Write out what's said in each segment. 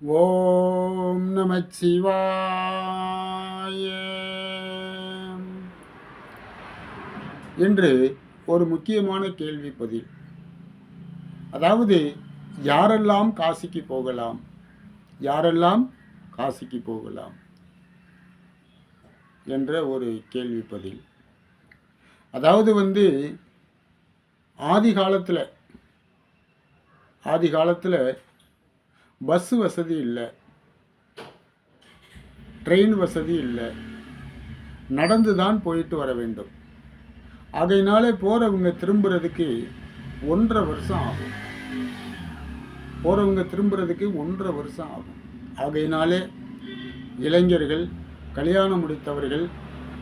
ஓம் நமச்சிவாய என்று ஒரு முக்கியமான கேள்வி பதில். அதாவது யாரெல்லாம் காசிக்கு போகலாம்? யாரெல்லாம் காசிக்கு போகலாம்? என்ற ஒரு கேள்வி பதில். அதாவது வந்து ஆதி காலத்தில் ஆதி காலத்தில் பஸ் வசதி இல்லை. ட்ரெயின் வசதி இல்லை. நடந்து தான் போயிட்டு வர வேண்டும். ஆகையினாலே போகிறவங்க திரும்புறதுக்கு ஒன்றரை வருஷம் ஆகும். போகிறவங்க திரும்புறதுக்கு ஒன்றரை வருஷம் ஆகும். ஆகையினாலே இளைஞர்கள் கல்யாணம் முடித்தவர்கள்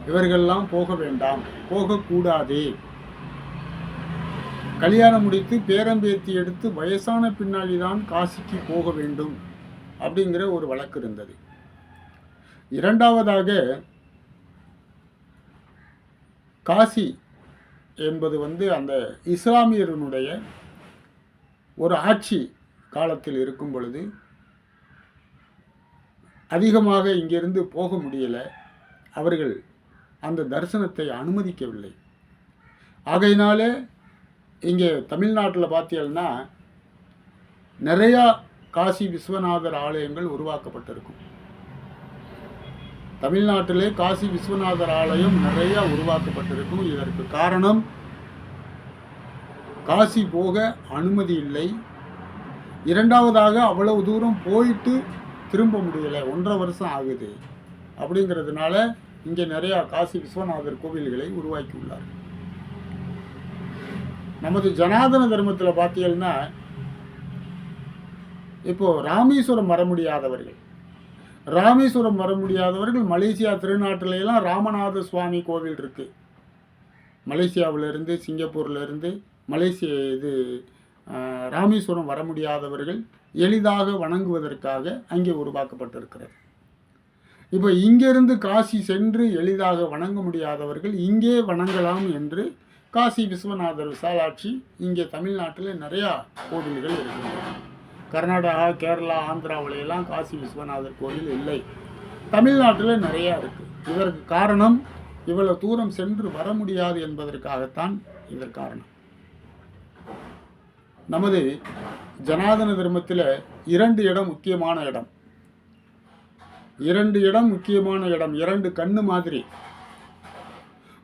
இவர்கள்லாம் போக வேண்டாம். போகக்கூடாது. கல்யாணம் முடித்து பேரம்பேத்தி எடுத்து வயசான பின்னாடி தான் காசிக்கு போக வேண்டும் அப்படிங்கிற ஒரு வழக்கு இருந்தது. இரண்டாவதாக காசி என்பது வந்து அந்த இஸ்லாமியருனுடைய ஒரு ஆட்சி காலத்தில் இருக்கும் பொழுது அதிகமாக இங்கிருந்து போக முடியலை. அவர்கள் அந்த தரிசனத்தை அனுமதிக்கவில்லை. ஆகையினாலே இங்கே தமிழ்நாட்டில் பார்த்தீங்கன்னா நிறையா காசி விஸ்வநாதர் ஆலயங்கள் உருவாக்கப்பட்டிருக்கும். தமிழ்நாட்டிலே காசி விஸ்வநாதர் ஆலயம் நிறையா உருவாக்கப்பட்டிருக்கும். இதற்கு காரணம் காசி போக அனுமதி இல்லை. இரண்டாவதாக அவ்வளவு தூரம் போயிட்டு திரும்ப முடியலை. ஒன்றரை வருஷம் ஆகுது. அப்படிங்கிறதுனால இங்கே நிறையா காசி விஸ்வநாதர் கோவில்களை உருவாக்கியுள்ளார் நமது ஜனாதன தர்மத்தில் பார்த்தீங்கன்னா இப்போது ராமேஸ்வரம் வர முடியாதவர்கள் ராமேஸ்வரம் வர முடியாதவர்கள் மலேசியா திருநாட்டிலெல்லாம் ராமநாத சுவாமி கோவில் இருக்குது மலேசியாவிலேருந்து சிங்கப்பூர்லேருந்து மலேசிய இது ராமேஸ்வரம் வர முடியாதவர்கள் எளிதாக வணங்குவதற்காக அங்கே உருவாக்கப்பட்டிருக்கிறது. இப்போ இங்கிருந்து காசி சென்று எளிதாக வணங்க முடியாதவர்கள் இங்கே வணங்கலாம் என்று காசி விஸ்வநாதர் விசாலாட்சி இங்கே தமிழ்நாட்டில் நிறையா கோவில்கள் இருக்கின்றன. கர்நாடகா கேரளா ஆந்திராவுல எல்லாம் காசி விஸ்வநாதர் கோவில் இல்லை. தமிழ்நாட்டில் நிறையா இருக்குது இதற்கு காரணம் இவ்வளவு தூரம் சென்று வர முடியாது என்பதற்காகத்தான் இதற்கு காரணம். நமது ஜனாதன தர்மத்தில் இரண்டு இடம் முக்கியமான இடம். இரண்டு இடம் முக்கியமான இடம் இரண்டு கண்ணு மாதிரி.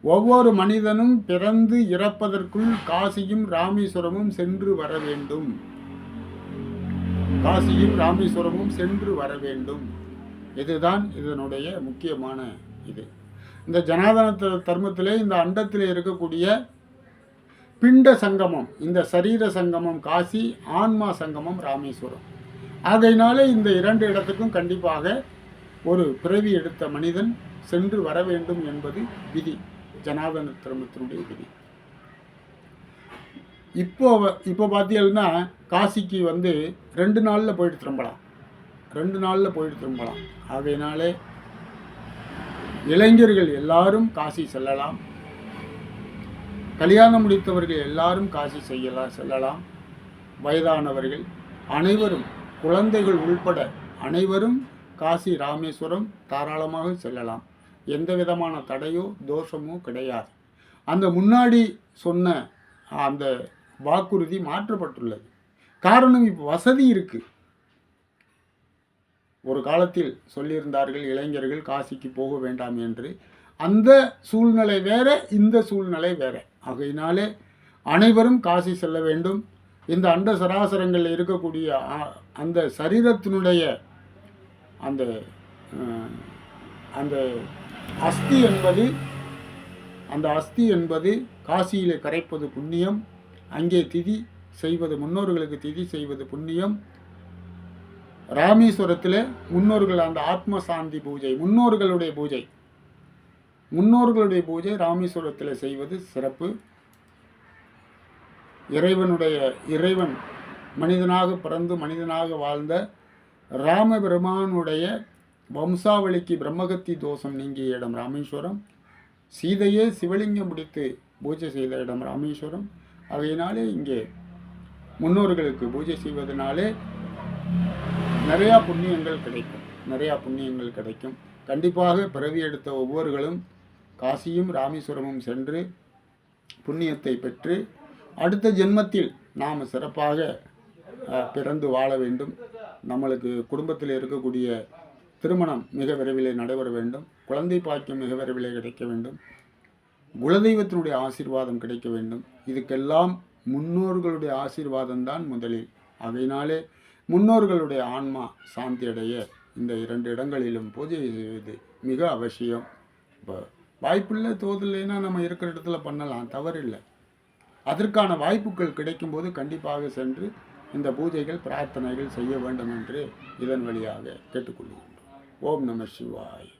ஒவ்வொரு மனிதனும் பிறந்து இறப்பதற்குள் காசியும் ராமேஸ்வரமும் சென்று வர வேண்டும். காசியும் ராமேஸ்வரமும் சென்று வர வேண்டும். இதுதான் இதனுடைய முக்கியமான இது. இந்த ஜனாதன தர்மத்திலே இந்த அண்டத்திலே இருக்கக்கூடிய பிண்ட சங்கமம் இந்த சரீர சங்கமம் காசி ஆன்மா சங்கமம் ராமேஸ்வரம். ஆகையினாலே இந்த இரண்டு இடத்துக்கும் கண்டிப்பாக ஒரு பிறவி எடுத்த மனிதன் சென்று வர வேண்டும் என்பது விதி. ஜனாதன திரமத்தினுடைய விதி. இப்போ இப்போ பார்த்தீங்கன்னா காசிக்கு வந்து ரெண்டு நாளில் போயிட்டு திரும்பலாம். ரெண்டு நாளில் போயிட்டு திரும்பலாம். ஆகையினாலே இளைஞர்கள் எல்லாரும் காசி செல்லலாம். கல்யாணம் முடித்தவர்கள் எல்லாரும் காசி செய்யலாம் செல்லலாம். வயதானவர்கள் அனைவரும் குழந்தைகள் உள்பட அனைவரும் காசி ராமேஸ்வரம் தாராளமாக செல்லலாம். எந்த விதமான தடையோ தோஷமோ கிடையாது. அந்த முன்னாடி சொன்ன அந்த வாக்குறுதி மாற்றப்பட்டுள்ளது. காரணம் இப்போ வசதி இருக்குது ஒரு காலத்தில் சொல்லியிருந்தார்கள் இளைஞர்கள் காசிக்கு போக வேண்டாம் என்று. அந்த சூழ்நிலை வேற இந்த சூழ்நிலை வேற. ஆகையினாலே அனைவரும் காசி செல்ல வேண்டும். இந்த அண்ட சராசரங்களில் இருக்கக்கூடிய அ- அந்த சரீரத்தினுடைய அந்த அந்த அஸ்தி என்பது அந்த அஸ்தி என்பது காசியிலே கரைப்பது புண்ணியம் அங்கே திதி செய்வது முன்னோர்களுக்கு திதி செய்வது புண்ணியம். ராமேஸ்வரத்தில் முன்னோர்கள் அந்த ஆத்ம சாந்தி பூஜை முன்னோர்களுடைய பூஜை. முன்னோர்களுடைய பூஜை ராமேஸ்வரத்தில் செய்வது சிறப்பு. இறைவனுடைய இறைவன் மனிதனாக பிறந்து மனிதனாக வாழ்ந்த ராமபெருமானுடைய வம்சாவளிக்கு பிரம்மகத்தி தோஷம் நீங்கிய இடம் ராமேஸ்வரம். சீதையே சிவலிங்கம் பிடித்து பூஜை செய்த இடம் ராமேஸ்வரம். ஆகையினாலே இங்கே முன்னோர்களுக்கு பூஜை செய்வதனாலே நிறையா புண்ணியங்கள் கிடைக்கும். நிறையா புண்ணியங்கள் கிடைக்கும். கண்டிப்பாக பிறவி எடுத்த ஒவ்வொருகளும் காசியும் ராமேஸ்வரமும் சென்று புண்ணியத்தை பெற்று அடுத்த ஜென்மத்தில் நாம் சிறப்பாக பிறந்து வாழ வேண்டும். நம்மளுக்கு குடும்பத்தில் இருக்கக்கூடிய திருமணம் மிக விரைவிலே நடைபெற வேண்டும். குழந்தை பாக்கியம் மிக விரைவிலே கிடைக்க வேண்டும். குலதெய்வத்தினுடைய ஆசீர்வாதம் கிடைக்க வேண்டும். இதுக்கெல்லாம் முன்னோர்களுடைய ஆசீர்வாதம் தான் முதலில். அதனாலே முன்னோர்களுடைய ஆன்மா சாந்தி அடைய இந்த இரண்டு இடங்களிலும் பூஜை செய்வது மிக அவசியம். இப்போ வாய்ப்பில்லை தோதில்லைன்னா நம்ம இருக்கிற இடத்துல பண்ணலாம். தவறில்லை. அதற்கான வாய்ப்புகள் கிடைக்கும்போது கண்டிப்பாக சென்று இந்த பூஜைகள் பிரார்த்தனைகள் செய்ய வேண்டும் என்று இதன் வழியாக கேட்டுக்கொள்கின்றோம். ஓம் நம சிவாய்